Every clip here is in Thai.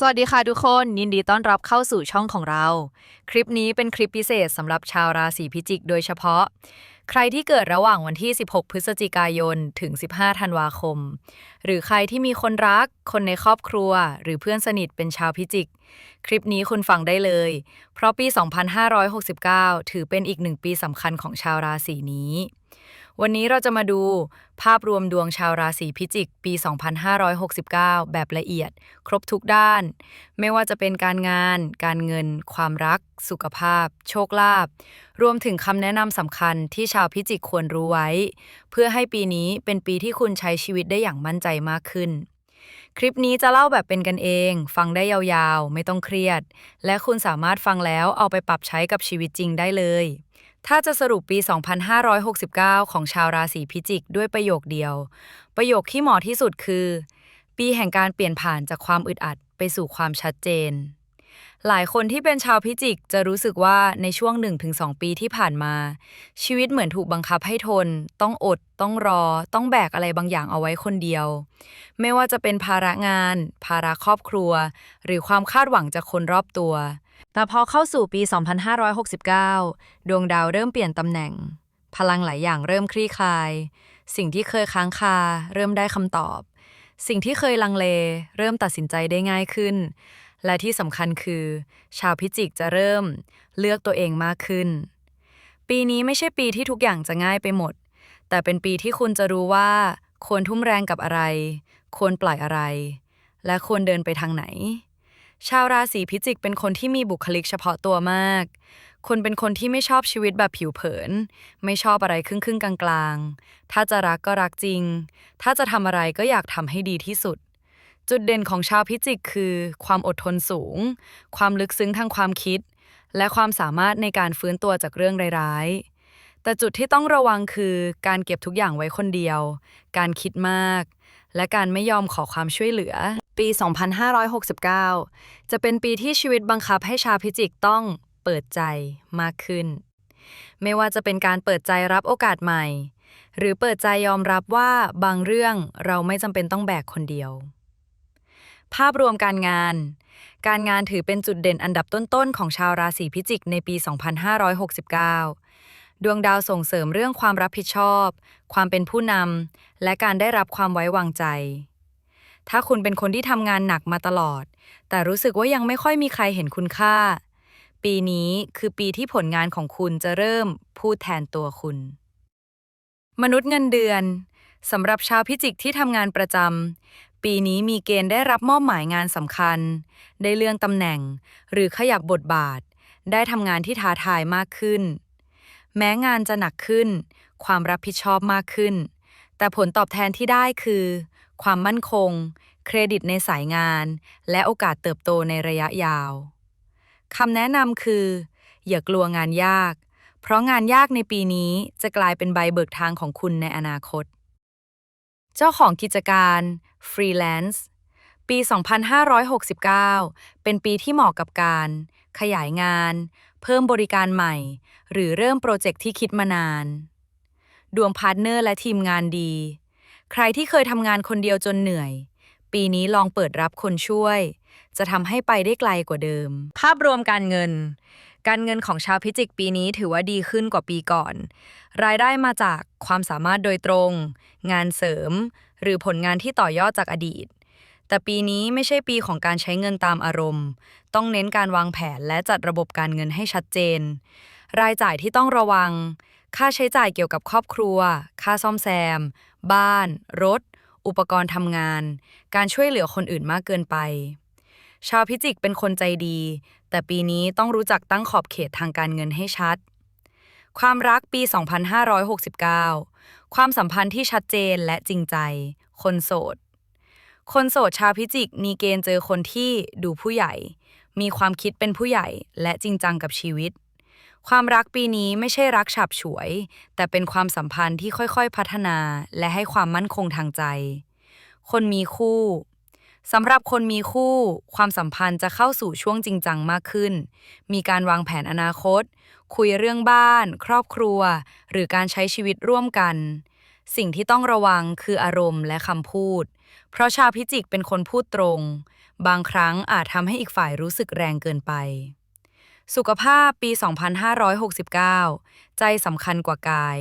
สวัสดีค่ะทุกคนยินดีต้อนรับเข้าสู่ช่องของเรา คลิปนี้เป็นคลิปพิเศษสำหรับชาวราศีพิจิกโดยเฉพาะ ใครที่เกิดระหว่างวันที่ 16 พฤศจิกายน ถึง 15 ธันวาคม หรือใครที่มีคนรัก คนในครอบครัว หรือเพื่อนสนิทเป็นชาวพิจิก คลิปนี้คุณฟังได้เลย เพราะปี 2569 ถือเป็นอีกหนึ่งปีสำคัญของชาวราศีนี้ วันนี้เราจะมาดูภาพรวมดวงชาวราศีพิจิก ปี 2569 แบบละเอียด ครบทุกด้าน ไม่ว่าจะเป็นการงาน การเงิน ความรักสุขภาพ โชคลาภรวมถึงคำแนะนำสำคัญที่ชาวพิจิกควรรู้ไว้ เพื่อให้ปีนี้เป็นปีที่คุณใช้ชีวิตได้อย่างมั่นใจมากขึ้น คลิปนี้จะเล่าแบบเป็นกันเอง ฟังได้ยาวๆ ไม่ต้องเครียด และคุณสามารถฟังแล้วเอาไปปรับใช้กับชีวิตจริงได้เลย ถ้าจะสรุปปี 2569 ของชาวราศีพิจิกด้วยประโยคเดียว ประโยคที่เหมาะที่สุดคือ ปีแห่งการเปลี่ยนผ่านจากความอึดอัดไปสู่ความชัดเจน หลายคนที่เป็นชาวพิจิกจะรู้สึกว่าในช่วง 1-2 ปีที่ผ่านมา ชีวิตเหมือนถูกบังคับให้ทน ต้องอด ต้องรอ ต้องแบกอะไรบางอย่างเอาไว้คนเดียว ไม่ว่าจะเป็นภาระงาน ภาระครอบครัว หรือความคาดหวังจากคนรอบตัว แต่พอเข้าสู่ปี 2569 ดวงดาวเริ่มเปลี่ยนตำแหน่ง พลังหลายอย่างเริ่มคลี่คลาย สิ่งที่เคยค้างคา เริ่มได้คำตอบ สิ่งที่เคยลังเล เริ่มตัดสินใจได้ง่ายขึ้น และที่สำคัญคือ ชาวพิจิกจะเริ่มเลือกตัวเองมากขึ้น ปีนี้ไม่ใช่ปีที่ทุกอย่างจะง่ายไปหมด แต่เป็นปีที่คุณจะรู้ว่า ควรทุ่มแรงกับอะไร ควรปล่อยอะไร และควรเดินไปทางไหน ชาวราศีพิจิกเป็นคนที่มีบุคลิกเฉพาะตัวมากคนเป็นคนที่ไม่ชอบชีวิตแบบผิวเผิน ไม่ชอบอะไรครึ่งครึ่งกลางๆ ถ้าจะรักก็รักจริง ถ้าจะทำอะไรก็อยากทำให้ดีที่สุด จุดเด่นของชาวพิจิกคือ ความอดทนสูง ความลึกซึ้งทางความคิด และความสามารถในการฟื้นตัวจากเรื่องร้ายๆ แต่จุดที่ต้องระวังคือการเก็บทุกอย่างไว้คนเดียว การคิดมาก และการไม่ยอมขอความช่วยเหลือ ปี 2569 จะเป็นปีที่ชีวิตบังคับให้ชาวพิจิกต้องเปิดใจมากขึ้น ไม่ว่าจะเป็นการเปิดใจรับโอกาสใหม่ หรือเปิดใจยอมรับว่าบางเรื่องเราไม่จำเป็นต้องแบกคนเดียว ภาพรวมการงาน การงานถือเป็นจุดเด่นอันดับต้นๆ ของชาวราศีพิจิกในปี 2569 ดวงดาวส่งเสริมเรื่องความรับผิดชอบ ความเป็นผู้นำ และการได้รับความไว้วางใจ ถ้าคุณเป็นคนที่ทำงานหนักมาตลอด แต่รู้สึกว่ายังไม่ค่อยมีใครเห็นคุณค่า ปีนี้คือปีที่ผลงานของคุณจะเริ่มพูดแทนตัวคุณ มนุษย์เงินเดือนสำหรับชาวพิจิกที่ทำงานประจำ ปีนี้มีเกณฑ์ได้รับมอบหมายงานสำคัญ ได้เลื่อนตำแหน่ง หรือขยับบทบาท ได้ทำงานที่ท้าทายมากขึ้น แม้งานจะหนักขึ้น ความรับผิดชอบมากขึ้น แต่ผลตอบแทนที่ได้คือ ความมั่นคง เครดิตในสายงาน และโอกาสเติบโตในระยะยาวคำแนะนำคือ อย่ากลัวงานยาก เพราะงานยากในปีนี้จะกลายเป็นใบเบิกทางของคุณในอนาคต เจ้าของกิจการ ฟรีแลนซ์ปี 2569 เป็นปีที่เหมาะกับการ ขยายงาน เพิ่มบริการใหม่ หรือเริ่มโปรเจกต์ที่คิดมานาน ดวงพาร์ทเนอร์และทีมงานดี ใครที่เคยทำงานคนเดียวจนเหนื่อย ปีนี้ลองเปิดรับคนช่วย จะทำให้ไปได้ไกลกว่าเดิม ภาพรวมการเงิน การเงินของชาวพิจิกปีนี้ถือว่าดีขึ้นกว่าปีก่อน รายได้มาจากความสามารถโดยตรง งานเสริม หรือผลงานที่ต่อยอดจากอดีต แต่ปีนี้ไม่ใช่ปีของการใช้เงินตามอารมณ์ ต้องเน้นการวางแผนและจัดระบบการเงินให้ชัดเจน รายจ่ายที่ต้องระวัง ค่าใช้จ่ายเกี่ยวกับครอบครัว ค่าซ่อมแซม บ้าน รถ อุปกรณ์ทำงาน การช่วยเหลือคนอื่นมากเกินไป ชาวพิจิกเป็นคนใจดี แต่ปีนี้ต้องรู้จักตั้งขอบเขตทางการเงินให้ชัด ความรักปี 2569 ความสัมพันธ์ที่ชัดเจนและจริงใจ คนโสด คนโสดชาวพิจิกมีเกณฑ์เจอคนที่ดูผู้ใหญ่ มีความคิดเป็นผู้ใหญ่และจริงจังกับชีวิต ความรักปีนี้ไม่ใช่รักฉับฉวย แต่เป็นความสัมพันธ์ที่ค่อยๆพัฒนาและให้ความมั่นคงทางใจ คนมีคู่ สำหรับคนมีคู่ ความสัมพันธ์จะเข้าสู่ช่วงจริงจังมากขึ้น มีการวางแผนอนาคต คุยเรื่องบ้าน ครอบครัว หรือการใช้ชีวิตร่วมกัน สิ่งที่ต้องระวังคืออารมณ์และคำพูด เพราะชาวพิจิกเป็นคนพูดตรง บางครั้งอาจทำให้อีกฝ่ายรู้สึกแรงเกินไป สุขภาพปี 2569 ใจสำคัญกว่ากาย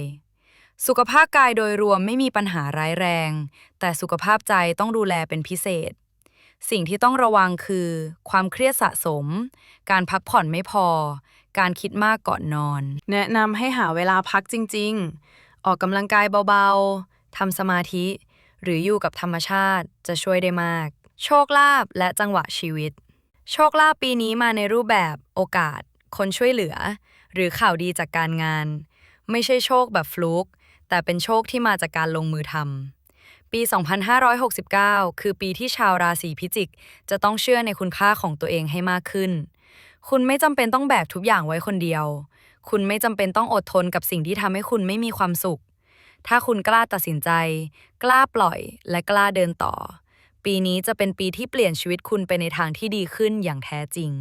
สุขภาพกายโดยรวมไม่มีปัญหาร้ายแรง แต่สุขภาพใจต้องดูแลเป็นพิเศษ สิ่งที่ต้องระวังคือ ความเครียดสะสม การพักผ่อนไม่พอ การคิดมากก่อนนอน แนะนำให้หาเวลาพักจริง ๆ ออกกำลังกายเบาๆทำสมาธิ หรืออยู่กับธรรมชาติจะช่วยได้มาก โชคลาภและจังหวะชีวิต โชคลาภปีนี้มาในรูปแบบโอกาส คนช่วยเหลือ หรือข่าวดีจากการงาน ไม่ใช่โชคแบบฟลุกแต่เป็นโชคที่มาจากการลงมือทำ ปี 2569 คือปีที่ชาวราศีพิจิก จะต้องเชื่อในคุณค่าของตัวเองให้มากขึ้น คุณไม่จำเป็นต้องแบกทุกอย่างไว้คนเดียว คุณไม่จำเป็นต้องอดทนกับสิ่งที่ทำให้คุณไม่มีความสุข ถ้าคุณกล้าตัดสินใจ กล้าปล่อย และกล้าเดินต่อ ปีนี้จะเป็นปีที่เปลี่ยนชีวิตคุณไปในทางที่ดีขึ้นอย่างแท้จริง